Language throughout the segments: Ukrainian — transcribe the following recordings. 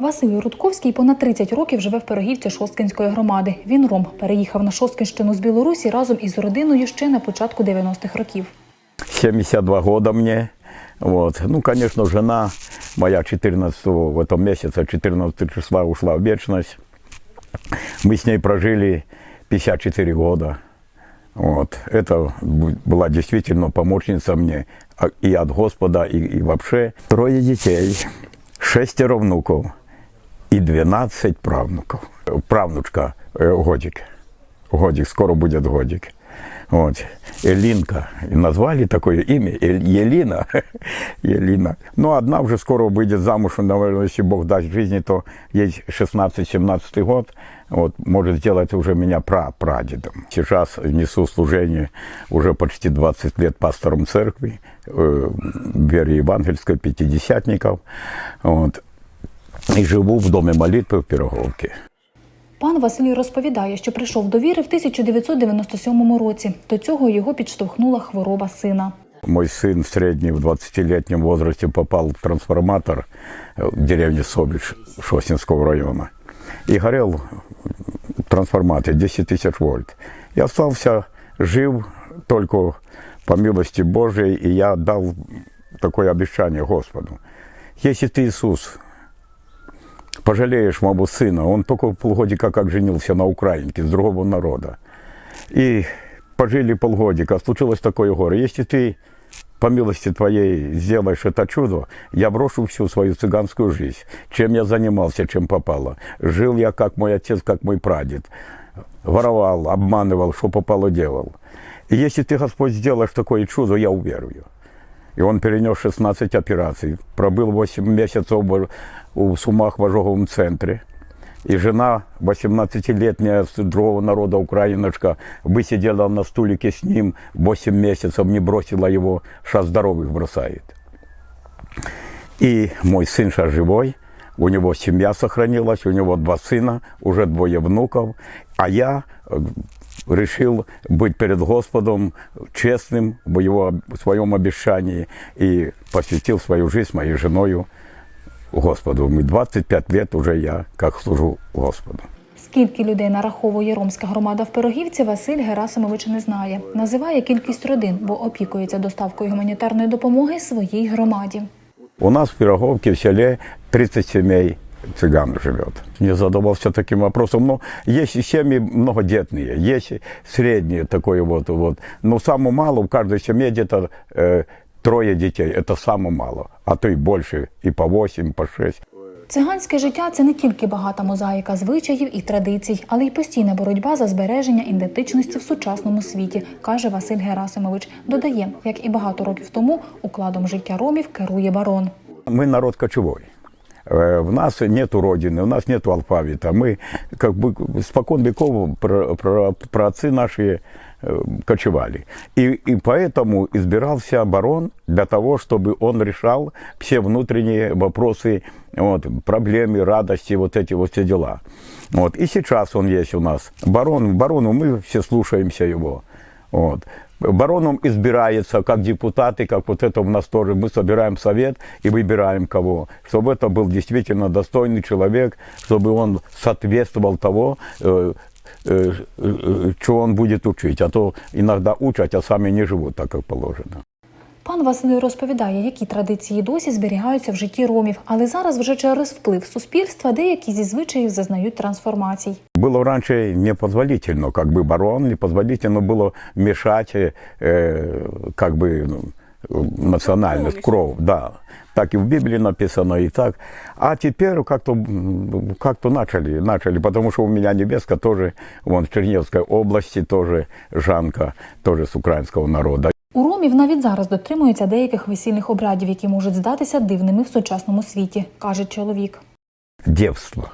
Василь Рудковський понад 30 років живе в Пирогівці Шосткинської громади. Він ром. Переїхав на Шосткинщину з Білорусі разом із родиною ще на початку 90-х років. 72 года мне. Вот. Ну, конечно, жена моя 14 в этом месяце, 14 числа ушла в вечность. Мы с ней прожили 54 года. Вот. Это бу- была действительно помощница мне а- и от Господа, и, и вообще. Трое детей, шестеро внуков і 12 правнуків. Правнучка Годік. годик. Годик, скоро будет годик. Вот. Элинка. И назвали такое имя. Эль- Елина. Елина. Ну, одна уже скоро выйдет замуж, наверное, если Бог даст жизни, то ей 16-17 год. Вот, может сделать уже меня пра прадедом. Сейчас несу служение уже почти 20 лет пастором церкви, э, вере евангельской, пятидесятников. Вот. И живу в доме молитвы в Пироговке. Пан Василій розповідає, що прийшов до віри в 1997 році. До цього його підштовхнула хвороба сина. Мой сын средний в 20-летнем возрасте попал в трансформатор э, в деревне Собич Шостинского района. И горел трансформатор 10 тысяч вольт. И остался жив только по милости Божией, и я дал такое обещание Господу. Если ты, Иисус, пожалеешь моего сына, он только полгодика как женился на украинке, с другого народа. И пожили полгодика, случилось такое горе. Если ты по милости твоей сделаешь это чудо, я брошу всю свою цыганскую жизнь. Чем я занимался, чем попало. Жил я, как мой отец, как мой прадед. Воровал, обманывал, что попало делал. И если ты, Господь, сделаешь такое чудо, я уверую. И он перенес 16 операций. Пробыл 8 месяцев в у Сумах в ожоговом центре. И жена, 18-летняя с другого народа украиночка, высидела на стулике с ним 8 месяцев, не бросила его, ша здоровых бросает. И мой сын сейчас живой, у него семья сохранилась, у него два сына, уже двое внуков, а я э, решил быть перед Господом честным в его в своем обещании и посвятил свою жизнь моей женою Господу. Мы 25 лет уже я как служу Господу. Скільки людей нараховує ромська громада в Пирогівці, Василь Герасимович не знає. Називає кількість родин, бо опікується доставкою гуманітарної допомоги своїй громаді. У нас в Пироговке в селе 30 семей цыган живет. Не задавался таким вопросом. Но есть и семьи многодетные, есть и средние такое вот. вот. Но самое мало, в каждой семье где-то э, трое детей. Это самое мало. А то и больше, и по 8, по 6. Циганське життя це не тільки багата мозаїка звичаїв і традицій, але й постійна боротьба за збереження ідентичності в сучасному світі, каже Василь Герасимович. Додає, як і багато років тому, укладом життя ромів керує барон. Мы народ кочевой. Э, В нас нет родины, у нас нет алфавита. Мы как бы спокон веков про, про, праотцы наши э, кочевали. И, и поэтому избирался барон для того, чтобы он решал все внутренние вопросы, вот, проблемы, радости, вот эти вот все дела. Вот. И сейчас он есть у нас. Барон, барону мы все слушаемся его. Вот. Бароном избирается как депутаты, как вот это у нас тоже. Мы собираем совет и выбираем кого. Чтобы это был действительно достойный человек, чтобы он соответствовал того, э, э, э, что он будет учить. А то иногда учат, а сами не живут так, как положено. Пан Василь розповідає, які традиції досі зберігаються в житті ромів, але зараз вже через вплив суспільства деякі зі звичаїв зазнають трансформацій. Было раньше непозволительно, как бы барон, непозволительно было мешать э, как бы ну, национальность, кровь, да. Так и в Библии написано, и так. А теперь как-то м, как-то начали, начали, потому что у меня невестка тоже, вон в Черневской области тоже Жанка, тоже с украинского народа. У ромів навіть зараз дотримуються деяких весільних обрядів, які можуть здатися дивними в сучасному світі, каже чоловік. девство.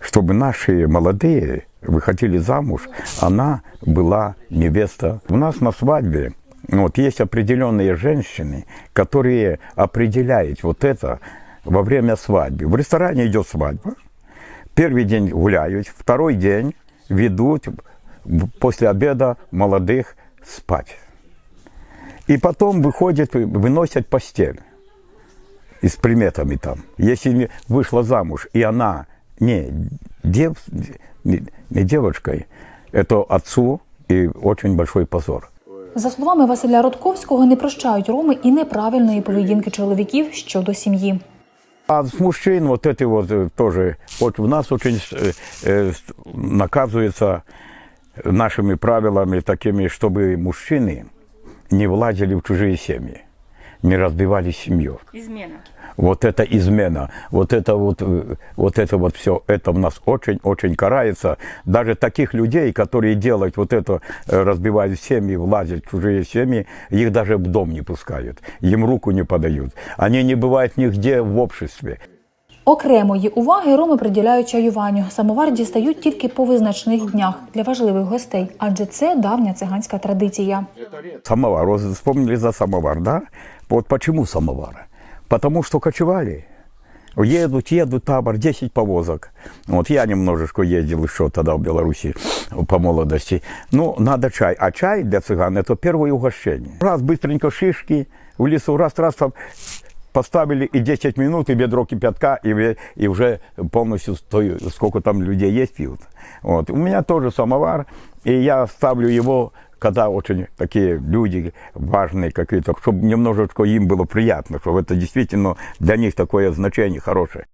Чтобы наши молодые выходили замуж, она была невеста. У нас на свадьбе вот, есть определенные женщины, которые определяют вот это во время свадьбы. В ресторане идет свадьба, первый день гуляют, второй день ведут в- после обеда молодых спать. И потом выходят, выносят постель. и с приметами там. Если не вышла замуж, и она не, дев, не, не девочкой, это отцу и очень большой позор. За словами Василя Рудковського, не прощають роми і неправильної поведінки чоловіків щодо сім'ї. А с мужчин вот это вот э, тоже, вот у нас очень э, э, с- наказывается нашими правилами такими, чтобы мужчины не влазили в чужие семьи, не разбивали семью. Измена. Вот это измена, вот это вот, э, вот это вот все, это у нас очень-очень карается. Даже таких людей, которые делают вот это, э, разбивают семьи, влазят в чужие семьи, их даже в дом не пускают, им руку не подают. Они не бывают нигде в обществе. Окремої уваги роми приділяють чаюванню. Самовар дістають тільки по визначних днях для важливих гостей, адже це давня циганська традиція. Самовар, вот вспомнили за самовар, да? Вот почему самовар? Потому что кочевали. Едут, едут, табор, 10 повозок. Вот я немножечко ездил еще тогда в Беларуси по молодости. Ну, надо чай. А чай для цыган – это первое угощение. Раз быстренько шишки в лесу, раз-раз там поставили и 10 минут, и ведро кипятка, и, ве- и уже полностью сто- сколько там людей есть пьют. Вот. У меня тоже самовар, и я ставлю его, когда очень такие люди важные какие-то, чтобы немножечко им было приятно, чтобы это действительно для них такое значение хорошее.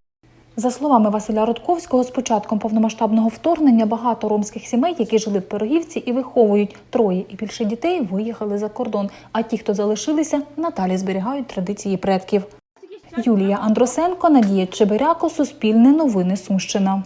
За словами Василя Рудковського, з початком повномасштабного вторгнення багато ромських сімей, які жили в Пирогівці і виховують троє і більше дітей, виїхали за кордон. А ті, хто залишилися, надалі зберігають традиції предків. Юлія Андросенко, Надія Чебиряко, Суспільне новини Сумщина.